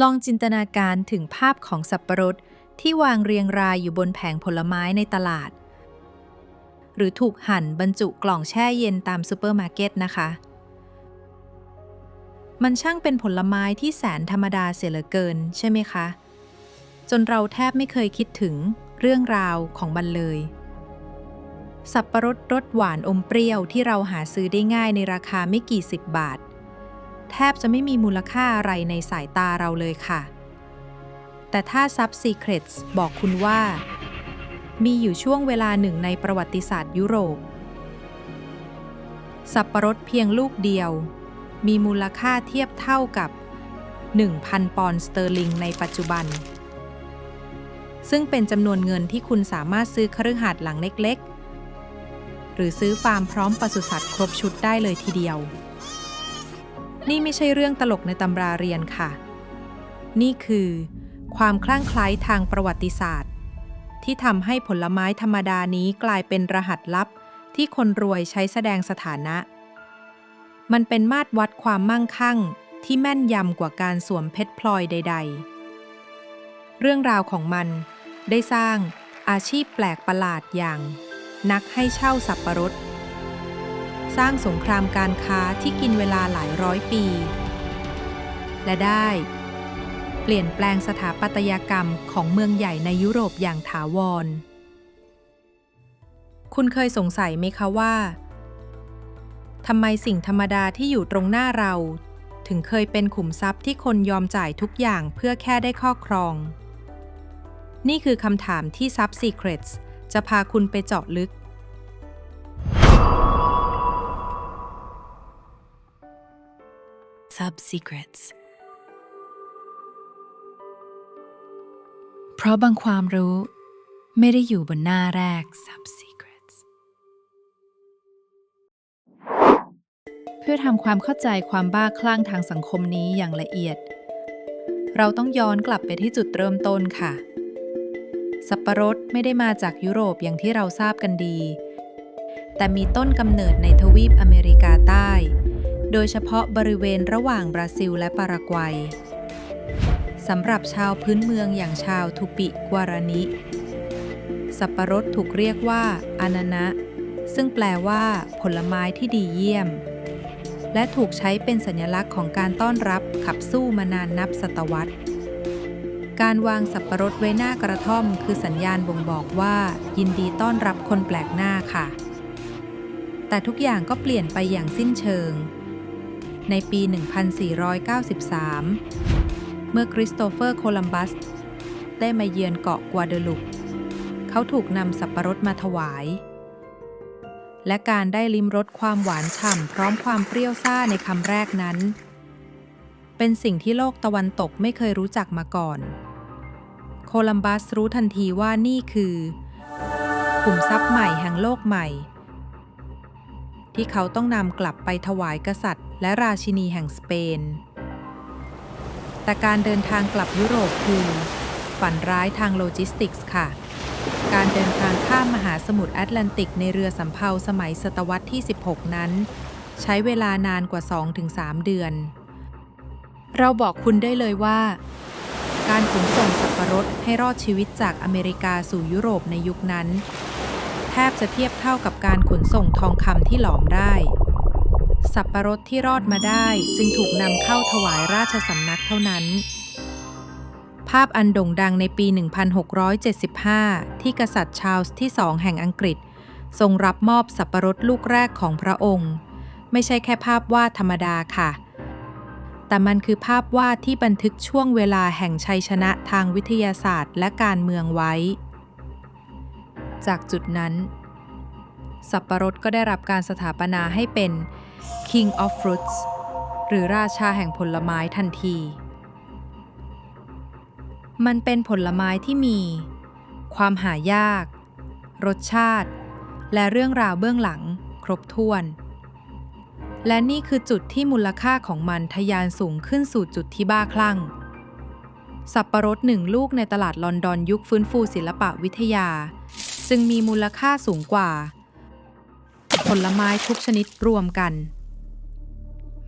ลองจินตนาการถึงภาพของสับปะรดที่วางเรียงรายอยู่บนแผงผลไม้ในตลาด หรือถูกหั่นบรรจุกล่องแช่เย็นตามซูเปอร์มาร์เก็ตนะคะ มันช่างเป็นผลไม้ที่แสนธรรมดาเสียเหลือเกินใช่ไหมคะ จนเราแทบไม่เคยคิดถึงเรื่องราวของมันเลย สับปะรดรสหวานอมเปรี้ยวที่เราหาซื้อได้ง่ายในราคาไม่กี่สิบบาท ทบจะไม่มีมูลค่าอะไรในสายตาเราเลยค่ะ แต่ถ้าซับซีเครตส์บอกคุณว่า มีอยู่ช่วงเวลาหนึ่งในประวัติศาสตร์ยุโรป สับปะรดเพียงลูกเดียว มีมูลค่าเทียบเท่ากับ 1,000 ปอนด์สเตอร์ลิงในปัจจุบัน ซึ่งเป็นจำนวนเงินที่คุณสามารถซื้อคฤหาสน์หลังเล็ก ๆ หรือซื้อฟาร์มพร้อมปศุสัตว์ครบชุดได้เลยทีเดียว นี่ไม่ใช่เรื่องตลกในตำราเรียนค่ะ นี่คือ ความคลั่งไคล้ทางประวัติศาสตร์ ที่ทำให้ผลไม้ธรรมดานี้กลายเป็นรหัสลับ ที่คนรวยใช้แสดงสถานะ มันเป็นมาตรวัดความมั่งคั่งที่แม่นยำกว่าการสวมเพชรพลอยใด ๆ เรื่องราวของมันได้สร้างอาชีพแปลกประหลาดอย่าง นักให้เช่าสับปะรด สร้างสงครามการค้าที่กินเวลาหลายร้อยปี และได้ เปลี่ยนแปลงสถาปัตยกรรมของเมืองใหญ่ในยุโรปอย่างถาวร คุณเคยสงสัยไหมคะว่าทำไมสิ่งธรรมดาที่อยู่ตรงหน้าเรา ถึงเคยเป็นขุมทรัพย์ที่คนยอมจ่ายทุกอย่างเพื่อแค่ได้ครอบครอง นี่คือคำถามที่ Sub Secrets จะพาคุณไปเจาะลึก Sub Secrets เพราะบางความรู้ไม่ได้อยู่บนหน้าแรก Sub Secrets เพื่อทำความเข้าใจความบ้าคลั่งทางสังคมนี้อย่างละเอียด เราต้องย้อนกลับไปที่จุดเริ่มต้นค่ะ สับปะรดไม่ได้มาจากยุโรปอย่างที่เราทราบกันดี แต่มีต้นกำเนิดในทวีปอเมริกาใต้ โดยเฉพาะบริเวณระหว่างบราซิลและปารากวัยสำหรับชาวพื้นเมืองอย่างชาวทูปิกวารานิ สับปะรดถูกเรียกว่าอานานะ ซึ่งแปลว่า ผลไม้ที่ดีเยี่ยม และถูกใช้เป็นสัญลักษณ์ของการต้อนรับขับสู้มานานนับศตวรรษ การวางสับปะรดไว้หน้ากระท่อม คือสัญญาณบ่งบอกว่า ยินดีต้อนรับคนแปลกหน้าค่ะ แต่ทุกอย่างก็เปลี่ยนไปอย่างสิ้นเชิง ในปี 1493 เมื่อคริสโตเฟอร์โคลัมบัส ได้มาเยือนเกาะกัวเดลุป เขาถูกนำสับปะรดมาถวาย และการได้ลิ้มรสความหวานฉ่ำพร้อมความเปรี้ยวซ่าในคำแรกนั้น เป็นสิ่งที่โลกตะวันตกไม่เคยรู้จักมาก่อน โคลัมบัสรู้ทันทีว่านี่คือขุมทรัพย์ใหม่แห่งโลกใหม่ ที่เขาต้องนำกลับไปถวายกษัตริย์ และราชินีแห่งสเปน แต่การเดินทางกลับยุโรปคือ ฝันร้ายทางโลจิสติกส์ค่ะ การเดินทางข้ามมหาสมุทรแอตแลนติกในเรือสำเภาสมัยศตวรรษที่ 16 นั้น ใช้เวลานานกว่า 2-3 เดือน เราบอกคุณได้เลยว่า การขนส่งสับปะรดให้รอดชีวิตจากอเมริกาสู่ยุโรปในยุคนั้น บจะเทียบเท่ากับการขนส่งทองคำที่หลอมได้ สับปะรดที่รอดมาได้จึงถูกนำเข้าถวายราชสำนักเท่านั้น ภาพอันโด่งดังในปี 1675 ที่กษัตริย์ชาร์ลส์ที่สองแห่งอังกฤษ ทรงรับมอบสับปะรดลูกแรกของพระองค์ ไม่ใช่แค่ภาพวาดธรรมดาค่ะ แต่มันคือภาพวาดที่บันทึกช่วงเวลาแห่งชัยชนะทางวิทยาศาสตร์ และการเมืองไว้จากจุดนั้น สับปะรดก็ได้รับการสถาปนาให้เป็น King of Fruits หรือราชาแห่งผลไม้ทันที มันเป็นผลไม้ที่มี ความหายาก รสชาติ และเรื่องราวเบื้องหลังครบถ้วน และนี่คือจุดที่มูลค่าของมันทะยานสูงขึ้นสู่จุดที่บ้าคลั่ง สับปะรดหนึ่งลูกในตลาดลอนดอนยุคฟื้นฟูศิลปะวิทยา จึงมีมูลค่าสูงกว่า ผลไม้ทุกชนิดรวมกัน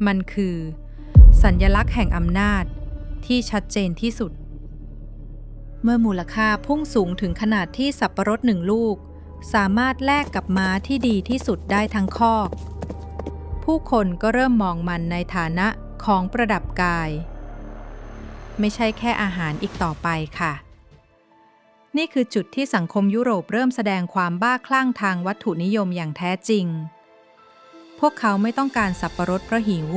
มันคือ สัญญลักษณ์แห่งอำนาจที่ชัดเจนที่สุด เมื่อมูลค่าพุ่งสูงถึงขนาดที่สับประรดหนึ่งลูก สามารถแลกกับม้าที่ดีที่สุดได้ทั้งคอก ผู้คนก็เริ่มมองมันในฐานะของประดับกาย ไม่ใช่แค่อาหารอีกต่อไปค่ะ นี่คือจุดที่สังคมยุโรปเริ่มแสดงความบ้าคลั่งทางวัตถุนิยมอย่างแท้จริง พวกเขาไม่ต้องการสับประรดเพราะหิว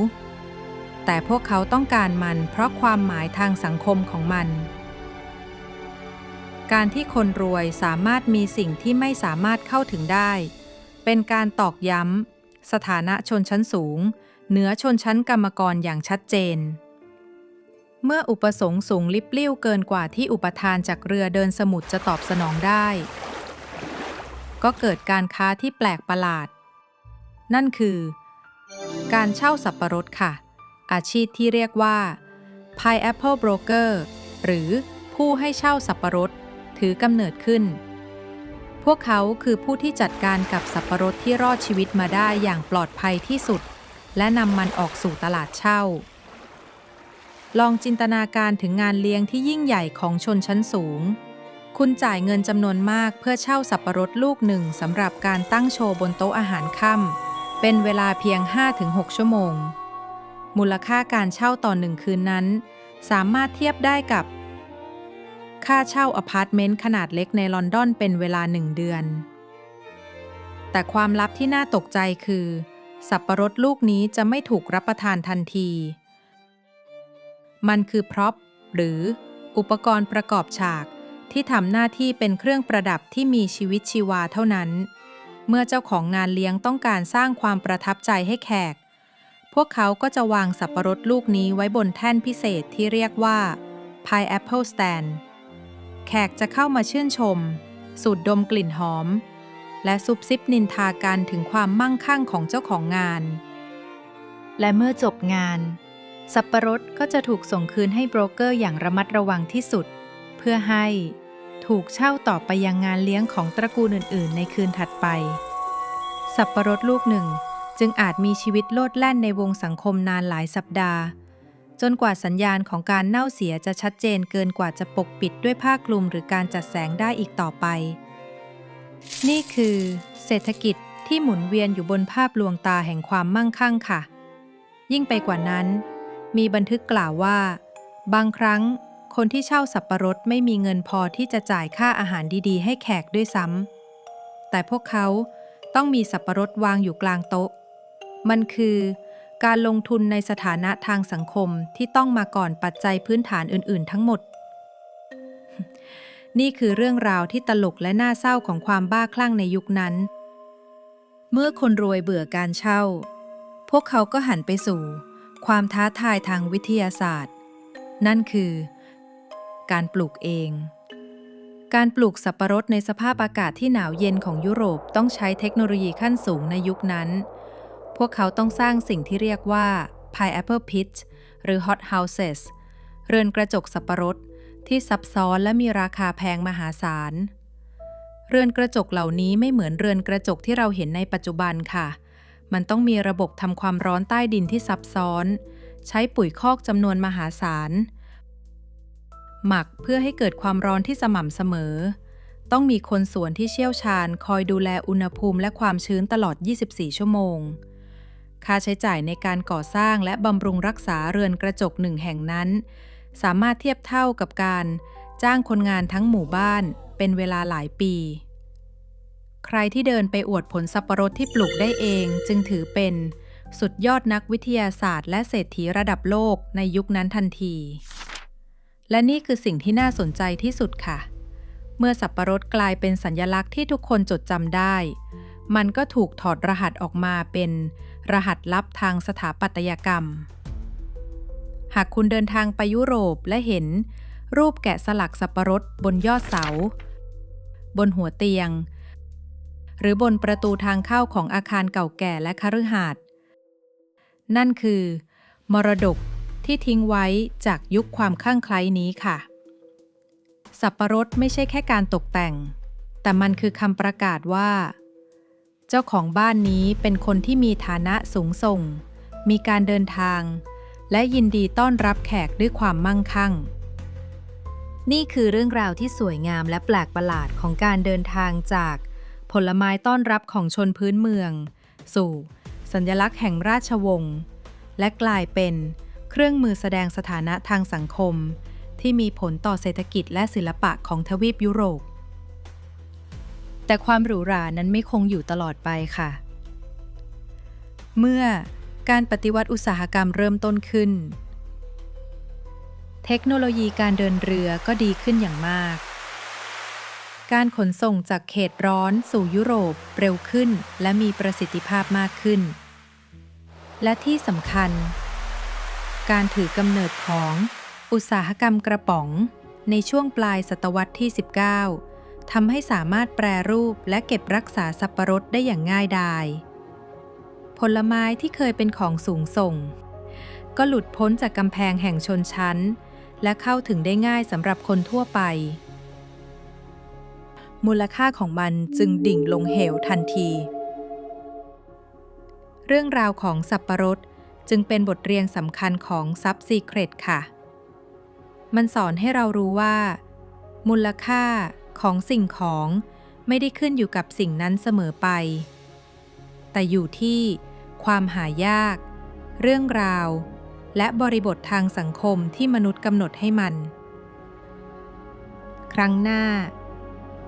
แต่พวกเขาต้องการมันเพราะความหมายทางสังคมของมัน การที่คนรวยสามารถมีสิ่งที่ไม่สามารถเข้าถึงได้ เป็นการตอกย้ำสถานะชนชั้นสูง เหนือชนชั้นกรรมกรอย่างชัดเจน เมื่ออุปสงค์สูงลิบลิ่วเกินกว่าที่อุปทานจากเรือเดินสมุทรจะตอบสนองได้ ก็เกิดการค้าที่แปลกประหลาด นั่นคือ การเช่าสับปะรดค่ะ อาชีพที่เรียกว่า Pineapple Broker หรือผู้ให้เช่าสับปะรดถือกำเนิดขึ้น พวกเขาคือผู้ที่จัดการกับสับปะรดที่รอดชีวิตมาได้อย่างปลอดภัยที่สุด และนำมันออกสู่ตลาดเช่า ลองจินตนาการถึงงานเลี้ยงที่ยิ่งใหญ่ของชนชั้นสูง คุณจ่ายเงินจำนวนมากเพื่อเช่าสับปะรดลูกหนึ่งสำหรับการตั้งโชว์บนโต๊ะอาหารค่ำเป็นเวลาเพียง 5-6 ชั่วโมง มูลค่าการเช่าต่อหนึ่งคืนนั้น สามารถเทียบได้กับ ค่าเช่าอพาร์ตเมนต์ขนาดเล็กในลอนดอนเป็นเวลาหนึ่งเดือน แต่ความลับที่น่าตกใจคือ สับปะรดลูกนี้จะไม่ถูกรับประทานทันที มันคือพร็อพหรืออุปกรณ์ประกอบฉากที่ทำหน้าที่เป็นเครื่องประดับที่มีชีวิตชีวาเท่านั้น เมื่อเจ้าของงานเลี้ยงต้องการสร้างความประทับใจให้แขก พวกเขาก็จะวางสับปะรดลูกนี้ไว้บนแท่นพิเศษที่เรียกว่า Pineapple Stand แขกจะเข้ามาชื่นชม สูดดมกลิ่นหอม และซุบซิบนินทากันถึงความมั่งคั่งของเจ้าของงาน และเมื่อจบงาน สับปะรดก็จะถูกส่งคืนให้โบรกเกอร์อย่างระมัดระวังที่สุด เพื่อให้ถูกเช่าต่อไปยังงานเลี้ยงของตระกูลอื่น ๆ ในคืนถัดไป สับปะรดลูกหนึ่งจึงอาจมีชีวิตโลดแล่นในวงสังคมนานหลายสัปดาห์ จนกว่าสัญญาณของการเน่าเสียจะชัดเจนเกินกว่าจะปกปิดด้วยผ้าคลุมหรือการจัดแสงได้อีกต่อไป นี่คือ เศรษฐกิจที่หมุนเวียนอยู่บนภาพลวงตาแห่งความมั่งคั่งค่ะ ยิ่งไปกว่านั้น มีบันทึกกล่าวว่า บางครั้งคนที่เช่าสับปะรดไม่มีเงินพอที่จะจ่ายค่าอาหารดีๆ ให้แขกด้วยซ้ำแต่พวกเขาต้องมีสับปะรดวางอยู่กลางโต๊ะ มันคือการลงทุนในสถานะทางสังคมที่ต้องมาก่อนปัจจัยพื้นฐานอื่น ๆ ทั้งหมด นี่คือเรื่องราวที่ตลกและน่าเศร้าของความบ้าคลั่งในยุคนั้น เมื่อคนรวยเบื่อการเช่า พวกเขาก็หันไปสู่ ความท้าทายทางวิทยาศาสตร์ นั่นคือ การปลูกเอง การปลูกสับปะรดในสภาพอากาศที่หนาวเย็นของยุโรปต้องใช้เทคโนโลยีขั้นสูงในยุคนั้น พวกเขาต้องสร้างสิ่งที่เรียกว่า pineapple pit หรือ hot houses เรือนกระจกสับปะรดที่ซับซ้อนและมีราคาแพงมหาศาล เรือนกระจกเหล่านี้ไม่เหมือนเรือนกระจกที่เราเห็นในปัจจุบันค่ะ มันต้องมีระบบทำความร้อนใต้ดินที่ซับซ้อน ใช้ปุ๋ยคอกจำนวนมหาศาล หมักเพื่อให้เกิดความร้อนที่สม่ำเสมอ ต้องมีคนสวนที่เชี่ยวชาญคอยดูแลอุณหภูมิและความชื้นตลอด 24 ชั่วโมง ค่าใช้จ่ายในการก่อสร้างและบำรุงรักษาเรือนกระจกหนึ่งแห่งนั้น สามารถเทียบเท่ากับการจ้างคนงานทั้งหมู่บ้านเป็นเวลาหลายปี ใครที่เดินไปอวดผลสับปะรดที่ปลูกได้เองจึงถือเป็น สุดยอดนักวิทยาศาสตร์ และเศรษฐีระดับโลกในยุคนั้นทันที และนี่คือสิ่งที่น่าสนใจที่สุดค่ะ เมื่อสับปะรดกลายเป็นสัญญลักษณ์ที่ทุกคนจดจำได้ มันก็ถูกถอดรหัสออกมาเป็น รหัสลับทางสถาปัตยกรรม หากคุณเดินทางไปยุโรปและเห็น รูปแกะสลักสับปะรดบนยอดเสา บนหัวเตียง หรือบนประตูทางเข้าของอาคารเก่าแก่และคฤหาสน์นั่นคือ มรดกที่ทิ้งไว้จากยุคความคลั่งไคล้นี้ค่ะ สับปะรดไม่ใช่แค่การตกแต่ง แต่มันคือคำประกาศว่า เจ้าของบ้านนี้เป็นคนที่มีฐานะสูงส่ง มีการเดินทาง และยินดีต้อนรับแขกด้วยความมั่งคั่ง นี่คือเรื่องราวที่สวยงามและแปลกประหลาดของการเดินทางจาก ผลไม้ต้อนรับของชนพื้นเมือง สู่ สัญลักษณ์แห่งราชวงศ์และกลายเป็นเครื่องมือแสดงสถานะทางสังคม ที่มีผลต่อเศรษฐกิจและศิลปะของทวีปยุโรป แต่ความหรูหรานั้นไม่คงอยู่ตลอดไปค่ะ เมื่อการปฏิวัติอุตสาหกรรมเริ่มต้นขึ้น เทคโนโลยีการเดินเรือก็ดีขึ้นอย่างมาก การขนส่งจากเขตร้อนสู่ยุโรปเร็วขึ้น และมีประสิทธิภาพมากขึ้น และที่สำคัญ การถือกำเนิดของอุตสาหกรรมกระป๋อง ในช่วงปลายศตวรรษที่ 19ทำให้สามารถแปรรูปและเก็บรักษาสับปะรดได้อย่างง่ายดาย ผลไม้ที่เคยเป็นของสูงส่ง ก็หลุดพ้นจากกำแพงแห่งชนชั้น และเข้าถึงได้ง่ายสำหรับคนทั่วไป มูลค่าของมันจึงดิ่งลงเหวทันที เรื่องราวของสับปะรดจึงเป็นบทเรียนสำคัญของซับซีเครตค่ะ มันสอนให้เรารู้ว่า มูลค่าของสิ่งของไม่ได้ขึ้นอยู่กับสิ่งนั้นเสมอไป แต่อยู่ที่ความหายาก เรื่องราว และบริบททางสังคมที่มนุษย์กำหนดให้มัน ครั้งหน้า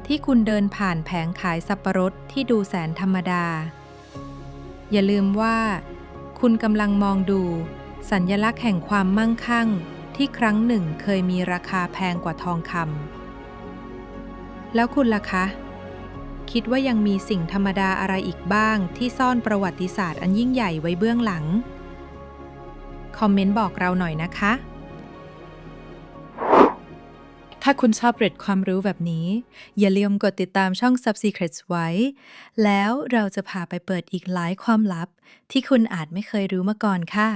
ที่คุณเดินผ่านแผงขายสับปะรดที่ดูแสนธรรมดา อย่าลืมว่า คุณกำลังมองดู สัญญลักษณ์แห่งความมั่งคั่ง ที่ครั้งหนึ่งเคยมีราคาแพงกว่าทองคำแล้วคุณล่ะคะ คิดว่ายังมีสิ่งธรรมดาอะไรอีกบ้างที่ซ่อนประวัติศาสตร์อันยิ่งใหญ่ไว้เบื้องหลัง คอมเมนต์บอกเราหน่อยนะคะ ถ้าคุณชอบเกร็ดความรู้แบบนี้ อย่าลืมกดติดตามช่อง Subsecrets ไว้ แล้วเราจะพาไปเปิดอีกหลายความลับ ที่คุณอาจไม่เคยรู้มาก่อนค่ะ